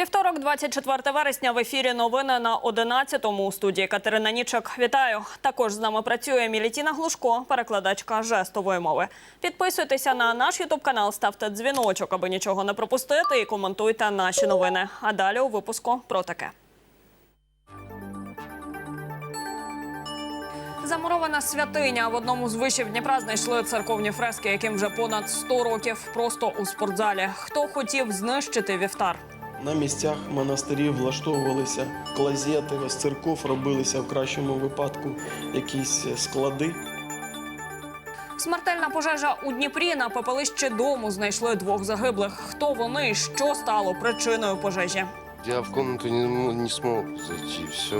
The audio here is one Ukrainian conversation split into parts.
Вівторок, 24 вересня, в ефірі новини на 11-му у студії Катерина Нічик. Вітаю. Також з нами працює Мілітіна Глушко, перекладачка жестової мови. Підписуйтеся на наш ютуб канал, ставте дзвіночок, аби нічого не пропустити, і коментуйте наші новини. А далі у випуску про таке. Замурована святиня в одному з вишів Дніпра знайшли церковні фрески, яким вже понад 100 років просто у спортзалі. Хто хотів знищити вівтар? На місцях монастирів влаштовувалися клазети, з церков робилися в кращому випадку якісь склади. Смертельна пожежа у Дніпрі на попелищі дому знайшли двох загиблих. Хто вони що стало причиною пожежі? Я в комнату не, не смог зайти. Все,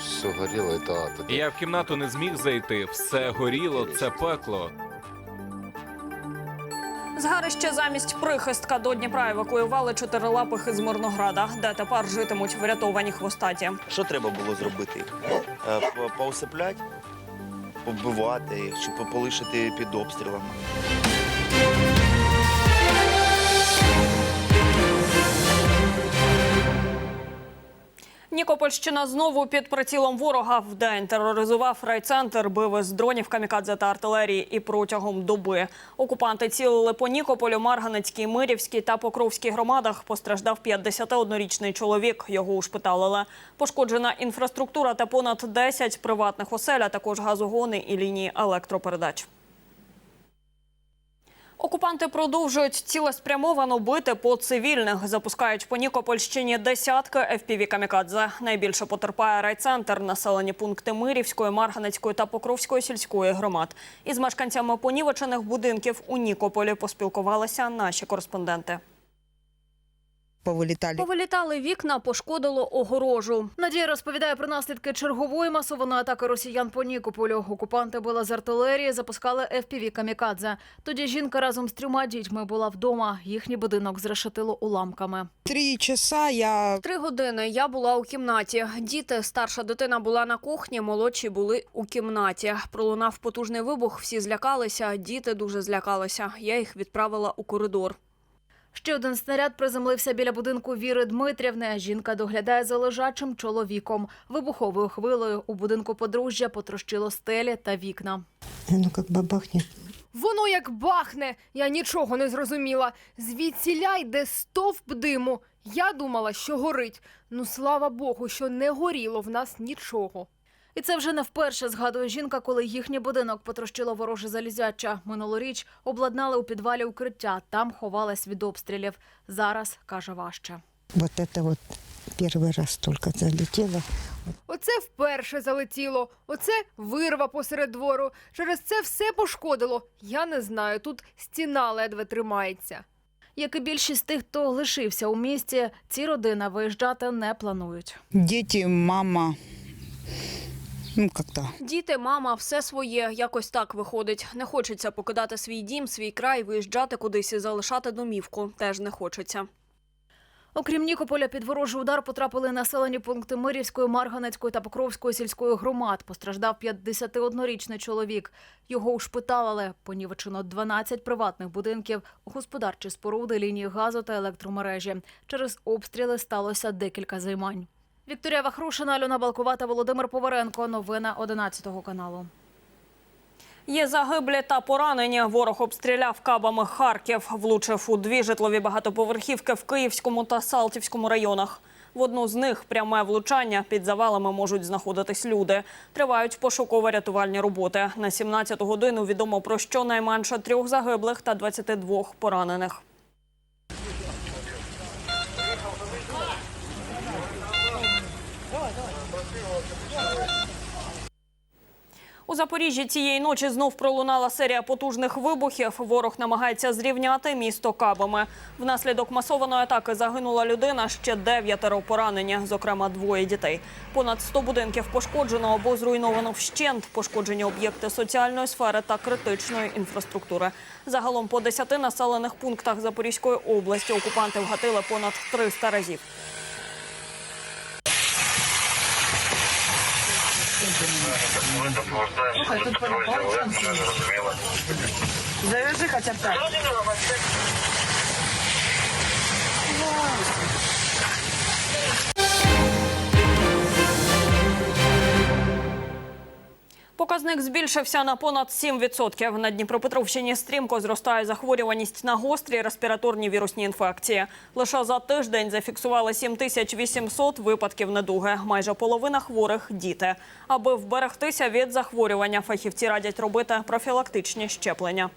все горело, это ад. Я в кімнату не зміг зайти. Все горіло, це пекло. Згарище замість прихистка до Дніпра евакуювали чотирилапих із Мирнограда, де тепер житимуть врятовані хвостаті. Що треба було зробити? Е, Поусипляти, побивати їх чи по- полишити під обстрілами. Нікопольщина знову під прицілом ворога вдень тероризував райцентр, бив із дронів камікадзе та артилерії і протягом доби. Окупанти цілили по Нікополю, Марганецькій, Мирівській та Покровській громадах. Постраждав 51-річний чоловік. Його ушпиталили. Пошкоджена інфраструктура та понад 10 приватних осель, а також газогони і лінії електропередач. Окупанти продовжують цілеспрямовано бити по цивільних. Запускають по Нікопольщині десятки fpv камікадзе. Найбільше потерпає райцентр, населені пункти Мирівської, Марганецької та Покровської сільської громад. Із мешканцями понівечених будинків у Нікополі поспілкувалися наші кореспонденти. Повилітали. Повилітали вікна, пошкодило огорожу. Надія розповідає про наслідки чергової масованої атаки росіян по Нікополю. Окупанти били з артилерії, запускали FPV камікадзе. Тоді жінка разом з трьома дітьми була вдома. Їхній будинок зрешетило уламками. Три часа я Три години я була у кімнаті. Діти, старша дитина була на кухні, молодші були у кімнаті. Пролунав потужний вибух, всі злякалися, діти дуже злякалися. Я їх відправила у коридор. Ще один снаряд приземлився біля будинку Віри Дмитрівни. Жінка доглядає за лежачим чоловіком. Вибуховою хвилою у будинку подружжя потрощило стелі та вікна. ну как бабахнет. Воно як бахне, я нічого не зрозуміла. Звідсіля йде стовп диму. Я думала, що горить. Ну слава Богу, що не горіло в нас нічого. І це вже не вперше згадує жінка, коли їхній будинок потрощило вороже залізяча. Минулоріч обладнали у підвалі укриття. Там ховалась від обстрілів. Зараз каже важче. Вот это вот первый раз только залетело. Оце вперше залетіло, оце вирва посеред двору. Через це все пошкодило. Я не знаю, тут стіна ледве тримається. Як і більшість тих, хто лишився у місті, ці родини виїжджати не планують. Дети, мама. Ну, как-то. Діти, мама, все своє, якось так виходить. Не хочеться покидати свій дім, свій край, виїжджати кудись і залишати домівку. Теж не хочеться. Окрім Нікополя, під ворожий удар потрапили населені пункти Мирівської, Марганецької та Покровської сільської громад. Постраждав 51-річний чоловік. Його ушпиталили. Понівечено 12 приватних будинків, господарчі споруди, лінії газу та електромережі. Через обстріли сталося декілька займань. Вікторія Вахрушина, Альона Балкова та Володимир Поваренко. Новини 11 каналу. Є загиблі та поранені. Ворог обстріляв кабами Харків, влучив у дві житлові багатоповерхівки в Київському та Салтівському районах. В одну з них пряме влучання під завалами можуть знаходитись люди. Тривають пошуково-рятувальні роботи. На 17 годину відомо про щонайменше трьох загиблих та 22 поранених. У Запоріжжі цієї ночі знов пролунала серія потужних вибухів. Ворог намагається зрівняти місто кабами. Внаслідок масованої атаки загинула людина, ще дев'ятеро поранені, зокрема двоє дітей. Понад 100 будинків пошкоджено або зруйновано вщент. Пошкоджені об'єкти соціальної сфери та критичної інфраструктури. Загалом по 10 населених пунктах Запорізької області окупанти вгатили понад 300 разів. Завяжи хотя бы так. Показник збільшився на понад 7%. На Дніпропетровщині стрімко зростає захворюваність на гострі респіраторні вірусні інфекції. Лише за тиждень зафіксували 7800 випадків недуги. Майже половина хворих – діти. Аби вберегтися від захворювання, фахівці радять робити профілактичні щеплення.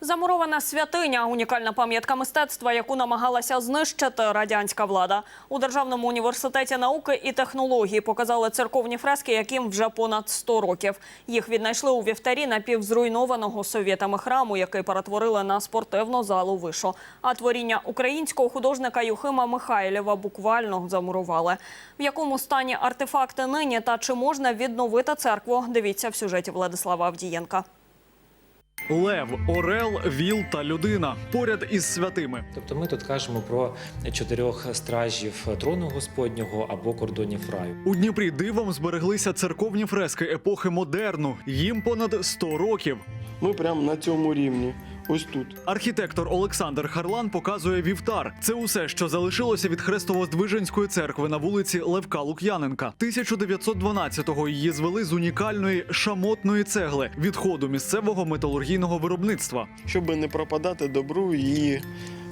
Замурована святиня – унікальна пам'ятка мистецтва, яку намагалася знищити радянська влада. У Державному університеті науки і технологій показали церковні фрески, яким вже понад 100 років. Їх віднайшли у вівтарі напівзруйнованого совєтами храму, який перетворили на спортивну залу вишу. А творіння українського художника Юхима Михайлєва буквально замурували. В якому стані артефакти нині та чи можна відновити церкву, дивіться в сюжеті Владислава Авдієнка. Лев, орел, віл та людина поряд із святими. Тобто ми тут кажемо про чотирьох стражів трону Господнього або кордонів раю. У Дніпрі дивом збереглися церковні фрески епохи модерну. Їм понад 100 років. Ми прямо на цьому рівні. Ось тут. Архітектор Олександр Харлан показує вівтар. Це усе, що залишилося від Хрестово-Здвиженської церкви на вулиці Левка Лук'яненка. 1912-го її звели з унікальної шамотної цегли відходу місцевого металургійного виробництва. Щоб не пропадати добру, її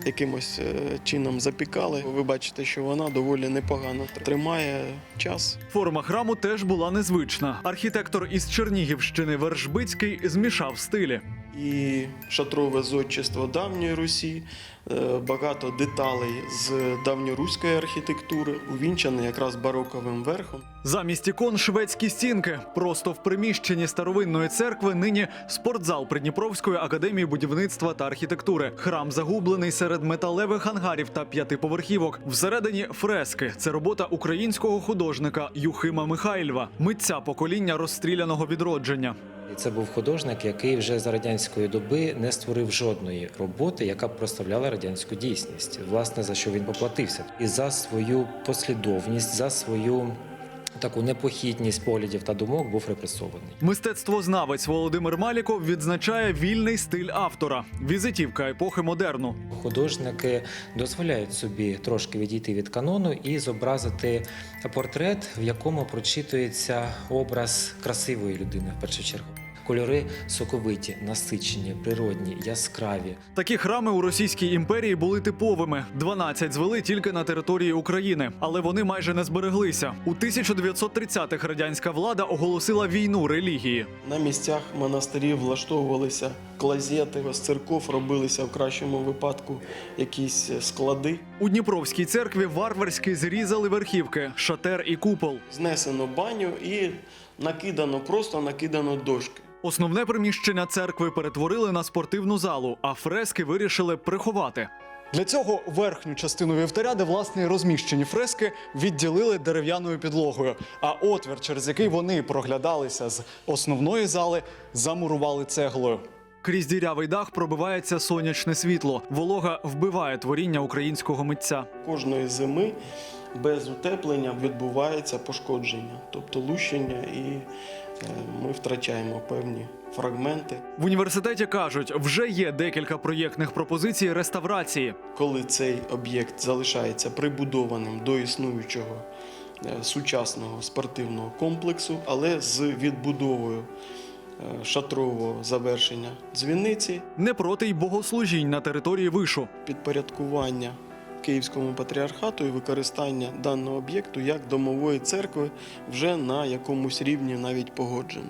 якимось е, чином запікали. Ви бачите, що вона доволі непогано тримає час. Форма храму теж була незвична. Архітектор із Чернігівщини Вершбицький змішав стилі. І шатрове зодчество давньої Русі, е, багато деталей з давньоруської архітектури, увінчане якраз бароковим верхом. Замість ікон шведські стінки. Просто в приміщенні старовинної церкви нині спортзал Придніпровської академії будівництва та архітектури. Храм загублений серед металевих ангарів та п'ятиповерхівок. Всередині фрески. Це робота українського художника Юхима Михайльва, митця покоління розстріляного відродження. І це був художник, який вже за радянської доби не створив жодної роботи, яка б проставляла радянську дійсність. Власне, за що він поплатився, і за свою послідовність, за свою таку непохідність поглядів та думок був репресований. Мистецтвознавець Володимир Маліков відзначає вільний стиль автора. Візитівка епохи модерну. Художники дозволяють собі трошки відійти від канону і зобразити портрет, в якому прочитується образ красивої людини в першу чергу. Кольори соковиті, насичені, природні, яскраві. Такі храми у Російській імперії були типовими. 12 звели тільки на території України, але вони майже не збереглися. У 1930-х радянська влада оголосила війну релігії. На місцях монастирів влаштовувалися клазети, з церков робилися в кращому випадку якісь склади. У Дніпровській церкві варварськи зрізали верхівки, шатер і купол. Знесено баню і накидано, просто накидано дошки. Основне приміщення церкви перетворили на спортивну залу, а фрески вирішили приховати. Для цього верхню частину вівтаря, де власне розміщені фрески, відділили дерев'яною підлогою. А отвір, через який вони проглядалися з основної зали, замурували цеглою. Крізь дірявий дах пробивається сонячне світло. Волога вбиває творіння українського митця. Кожної зими без утеплення відбувається пошкодження, тобто лущення, і ми втрачаємо певні фрагменти. В університеті кажуть, вже є декілька проєктних пропозицій реставрації. Коли цей об'єкт залишається прибудованим до існуючого е, сучасного спортивного комплексу, але з відбудовою е, шатрового завершення дзвіниці, Не проти й богослужінь на території вишу. підпорядкування Київському патріархату і використання даного об'єкту як домової церкви вже на якомусь рівні навіть погоджено.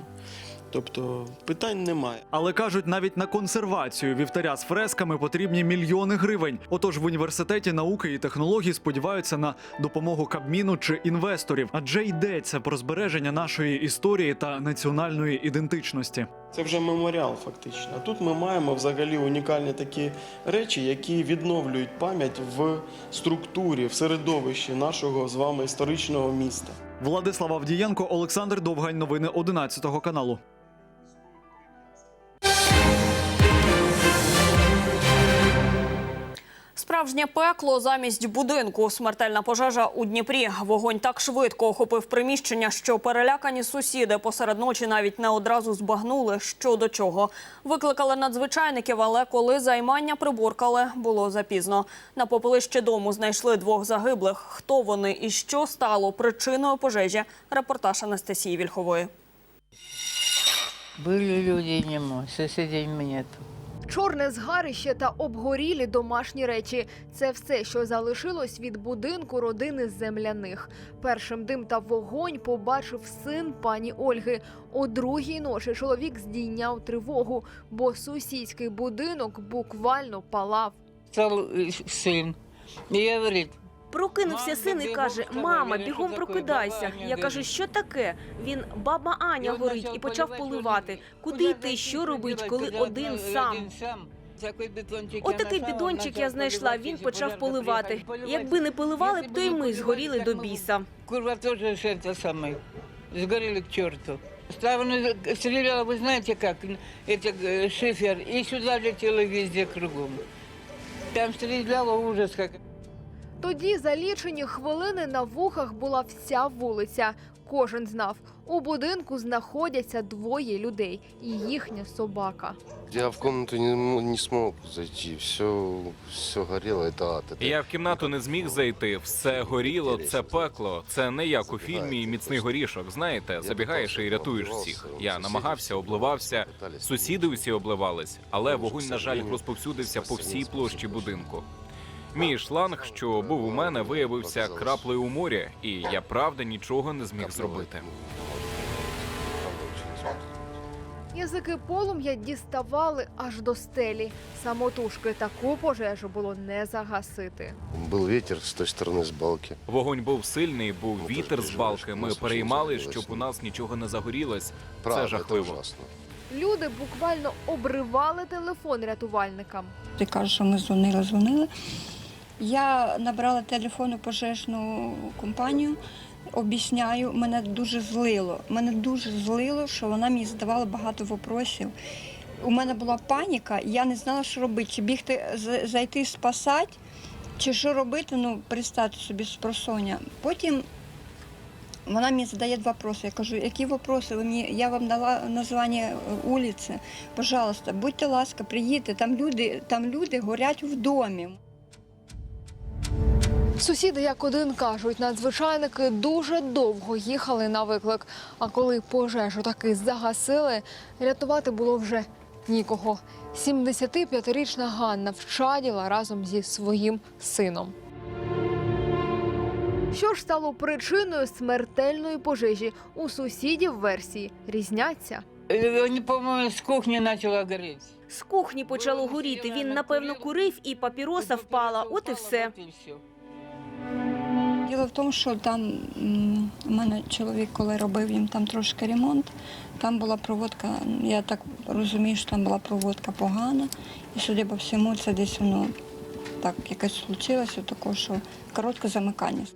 Тобто питань немає. Але кажуть, навіть на консервацію вівтаря з фресками потрібні мільйони гривень. Отож, в університеті науки і технологій сподіваються на допомогу Кабміну чи інвесторів, адже йдеться про збереження нашої історії та національної ідентичності. Це вже меморіал, фактично. А тут ми маємо взагалі унікальні такі речі, які відновлюють пам'ять в структурі, в середовищі нашого з вами історичного міста. Владислав Авдієнко, Олександр Довгань. Новини 11 каналу. Справжнє пекло замість будинку. Смертельна пожежа у Дніпрі. Вогонь так швидко охопив приміщення, що перелякані сусіди посеред ночі навіть не одразу збагнули, що до чого. Викликали надзвичайників, але коли займання приборкали, було запізно. На попелищі дому знайшли двох загиблих. Хто вони і що стало причиною пожежі? Репортаж Анастасії Вільхової. Были люди, нема, соседей нет. Чорне згарище та обгорілі домашні речі це все, що залишилось від будинку родини земляних. Першим дим та вогонь побачив син пані Ольги. О другій ночі чоловік здійняв тривогу, бо сусідський будинок буквально палав. Це син. Я говорит, Прокинувся син і каже: Мама, бігом прокидайся. Я кажу, що таке? Він баба Аня горить і почав поливати. Куди йти, що робить, коли один сам? Отакий бідончик я знайшла. Він почав поливати. Якби не поливали б, то й ми згоріли до біса. Курва тоже ж это самое. Сгорели к черту. Ставно стреляла, вы знаете как, это э, шифер, и сюда летело везде кругом. Там стреляло ужас как. Тоді за лічені хвилини на вухах була вся вулиця. Кожен знав, у будинку знаходяться двоє людей і їхня собака. Я в комнату не, не смог зайти. Все, все горело, это ад. Это... Я в кімнату не зміг зайти. Все горіло, це пекло. Це не як у фільмі Міцний горішок. Знаєте, забігаєш і рятуєш всіх. Я намагався, обливався. Сусіди усі обливались, але вогонь, на жаль, розповсюдився по всій площі будинку. Мій шланг, що був у мене, виявився краплею у морі, і я правда нічого не зміг зробити. Язики полум'я діставали аж до стелі. Самотужки таку пожежу було не загасити. Был ветер с той стороны, с балки. Вогонь був сильний, був вітер з балки. Ми переймали, щоб у нас нічого не загорілось. Правда, Це жахливо. Это ужасно. Люди буквально обривали телефон рятувальникам. Ти кажеш, що ми дзвонили, дзвонили. Я набрала телефон пожежну компанію, об'ясняю, мене дуже злило. Мене дуже злило, що вона мені задавала багато вопросів. У мене була паніка, я не знала, що робити, чи бігти зайти спасати, чи що робити, ну, представте собі спросоння. Потім вона мені задає два вопроси. Я кажу, які вопроси? Ви мені, я вам дала названня е, вулиці. Пожалуйста, будьте ласка, приїдьте. Там люди, там люди горять в домі. Сусіди, як один кажуть, надзвичайники дуже довго їхали на виклик. А коли пожежу таки загасили, рятувати було вже нікого. 75-річна Ганна вчаділа разом зі своїм сином. Що ж стало причиною смертельної пожежі? У сусідів версії різняться. Они, по-моему, с кухни начало гореть. З кухні почало горіти. Він напевно курив, і папіроса впала. От і все. Діло в тому, що там м, у мене чоловік, коли робив їм там трошки ремонт, там була проводка, я так розумію, що там була проводка погана. І судя по всьому, це десь воно так якось случилося, таке, що коротке замикання.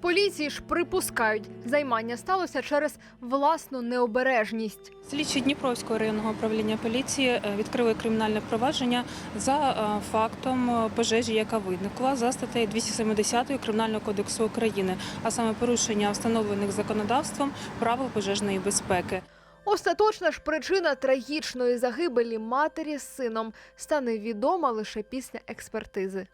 Поліції ж припускають, займання сталося через власну необережність. Слідчі Дніпровського районного управління поліції е, відкрили кримінальне провадження за е, фактом е, пожежі, яка виникла за статтею 270 Кримінального кодексу України, а саме порушення встановлених законодавством правил пожежної безпеки. Остаточна ж причина трагічної загибелі матері з сином стане відома лише після експертизи.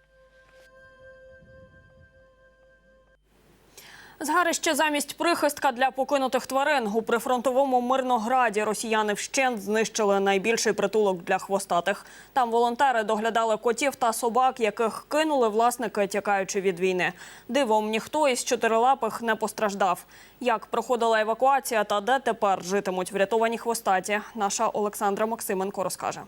Згарище замість прихистка для покинутих тварин у прифронтовому Мирнограді росіяни вщент знищили найбільший притулок для хвостатих. Там волонтери доглядали котів та собак, яких кинули власники, тікаючи від війни. Дивом ніхто із чотирилапих не постраждав. Як проходила евакуація та де тепер житимуть врятовані хвостаті, наша Олександра Максименко розкаже.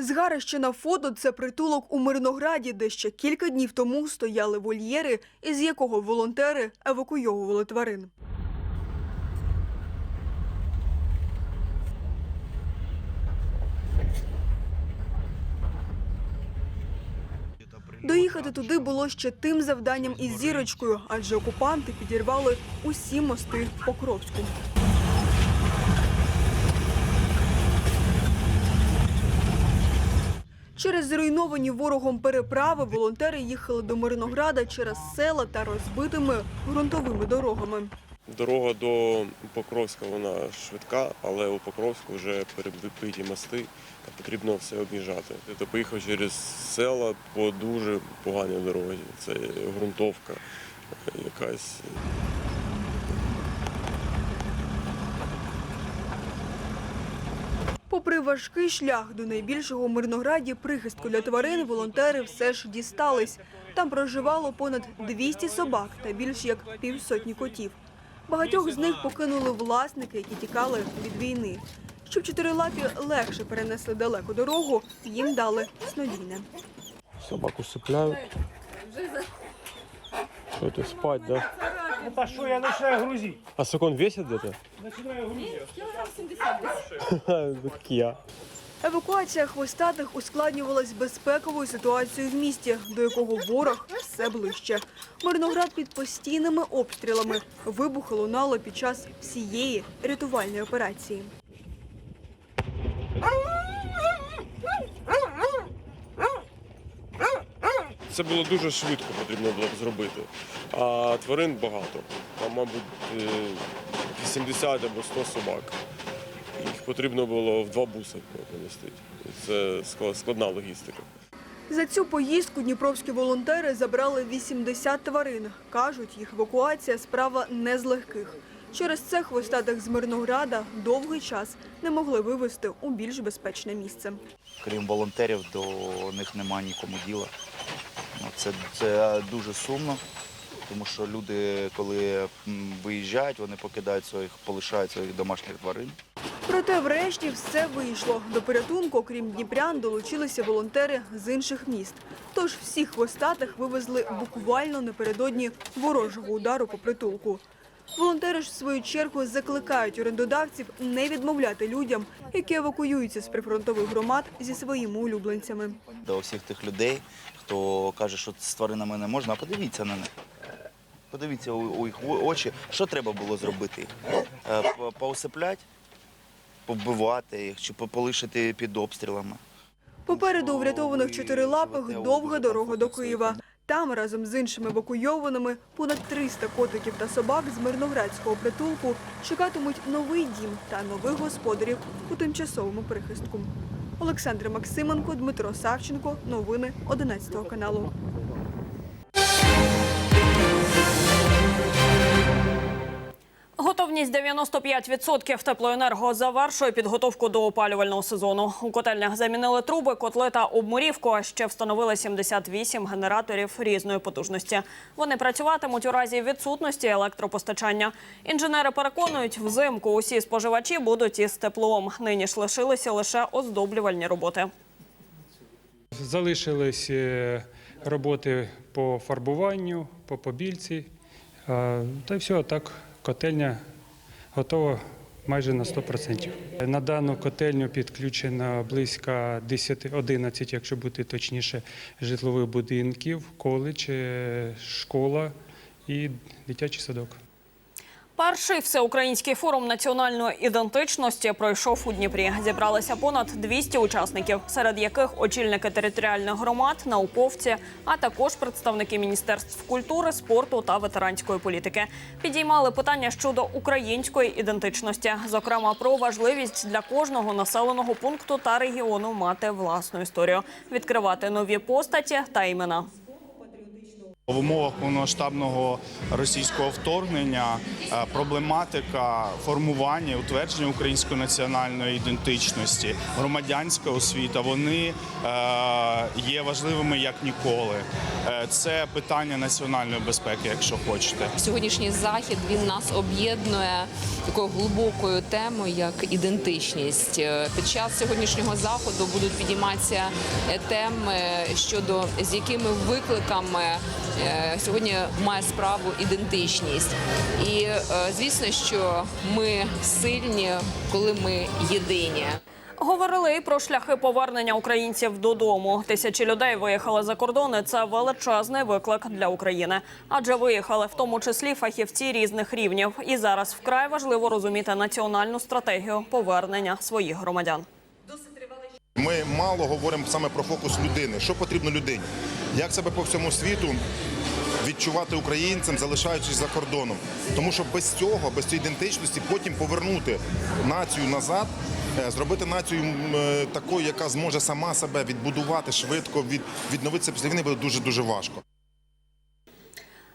Згарище на фото – це притулок у Мирнограді, де ще кілька днів тому стояли вольєри, із якого волонтери евакуйовували тварин. Доїхати туди було ще тим завданням із зірочкою, адже окупанти підірвали усі мости Покровську. Через зруйновані ворогом переправи волонтери їхали до Мирнограда через села та розбитими ґрунтовими дорогами. Дорога до Покровська вона швидка, але у Покровську вже перебиті мости, потрібно все об'їжджати. Ти поїхав через села по дуже поганій дорозі. Це ґрунтовка якась. Попри важкий шлях до найбільшого Мирнограді прихистку для тварин, волонтери все ж дістались. Там проживало понад 200 собак та більш як півсотні котів. Багатьох з них покинули власники, які тікали від війни. Щоб чотирилапі легше перенесли далеку дорогу, їм дали снодійне. Собаку сипляють. Что это, спать, да? Это что, я начинаю грузить. А сколько он весит где-то? Начинаю грузить. Как я. Евакуація хвостатих ускладнювалась безпековою ситуацією в місті, до якого ворог все ближче. Мирноград під постійними обстрілами. Вибухи лунало під час всієї рятувальної операції. Це було дуже швидко потрібно було б зробити. А тварин багато. Там, мабуть, е, 80 або 100 собак. Їх потрібно було в два буси помістити. Це складна логістика. За цю поїздку дніпровські волонтери забрали 80 тварин. Кажуть, їх евакуація справа не з легких. Через це хвостатих з Мирнограда довгий час не могли вивезти у більш безпечне місце. Крім волонтерів, до них немає нікому діла. Ну, Це, це дуже сумно, тому що люди, коли виїжджають, вони покидають своїх, полишають своїх домашніх тварин. Проте врешті все вийшло. До порятунку, окрім дніпрян, долучилися волонтери з інших міст. Тож всіх хвостатих вивезли буквально напередодні ворожого удару по притулку. Волонтери ж в свою чергу закликають орендодавців не відмовляти людям, які евакуюються з прифронтових громад зі своїми улюбленцями. До всіх тих людей, хто каже, що з тваринами не можна, подивіться на них. Подивіться у, їх очі, що треба було зробити. Е, Поусипляти, повбивати їх чи полишити під обстрілами. Попереду у врятованих чотирилапих довга дорога до Києва. Там разом з іншими евакуйованими понад 300 котиків та собак з мирноградського притулку чекатимуть новий дім та нових господарів у тимчасовому прихистку. Олександр Максименко, Дмитро Савченко. Новини 11 каналу. Готовність 95% теплоенерго завершує підготовку до опалювального сезону. У котельнях замінили труби, котли та обмурівку, а ще встановили 78 генераторів різної потужності. Вони працюватимуть у разі відсутності електропостачання. Інженери переконують, взимку усі споживачі будуть із теплом. Нині ж лишилися лише оздоблювальні роботи. Залишились е, роботи по фарбуванню, по побільці. Е, Та й все, так котельня готова майже на 100%. На дану котельню підключено близько 10-11, якщо бути точніше, житлових будинків, коледж, школа і дитячий садок. Перший всеукраїнський форум національної ідентичності пройшов у Дніпрі. Зібралися понад 200 учасників, серед яких очільники територіальних громад, науковці, а також представники міністерств культури, спорту та ветеранської політики. Підіймали питання щодо української ідентичності, зокрема про важливість для кожного населеного пункту та регіону мати власну історію, відкривати нові постаті та імена. В умовах повномасштабного російського вторгнення е, проблематика формування утвердження української національної ідентичності, громадянська освіта, вони е, є важливими як ніколи. Е, Це питання національної безпеки, якщо хочете. Сьогоднішній захід він нас об'єднує такою глибокою темою, як ідентичність. Під час сьогоднішнього заходу будуть підійматися теми щодо з якими викликами сьогодні має справу ідентичність. І е, звісно, що ми сильні, коли ми єдині. Говорили і про шляхи повернення українців додому. Тисячі людей виїхали за кордони. Це величезний виклик для України, адже виїхали в тому числі фахівці різних рівнів. І зараз вкрай важливо розуміти національну стратегію повернення своїх громадян. Ми мало говоримо саме про фокус людини. Що потрібно людині? Як себе по всьому світу відчувати українцем, залишаючись за кордоном? Тому що без цього, без цієї ідентичності, потім повернути націю назад, е, зробити націю е, такою, яка зможе сама себе відбудувати швидко, від, відновитися після війни буде дуже дуже важко.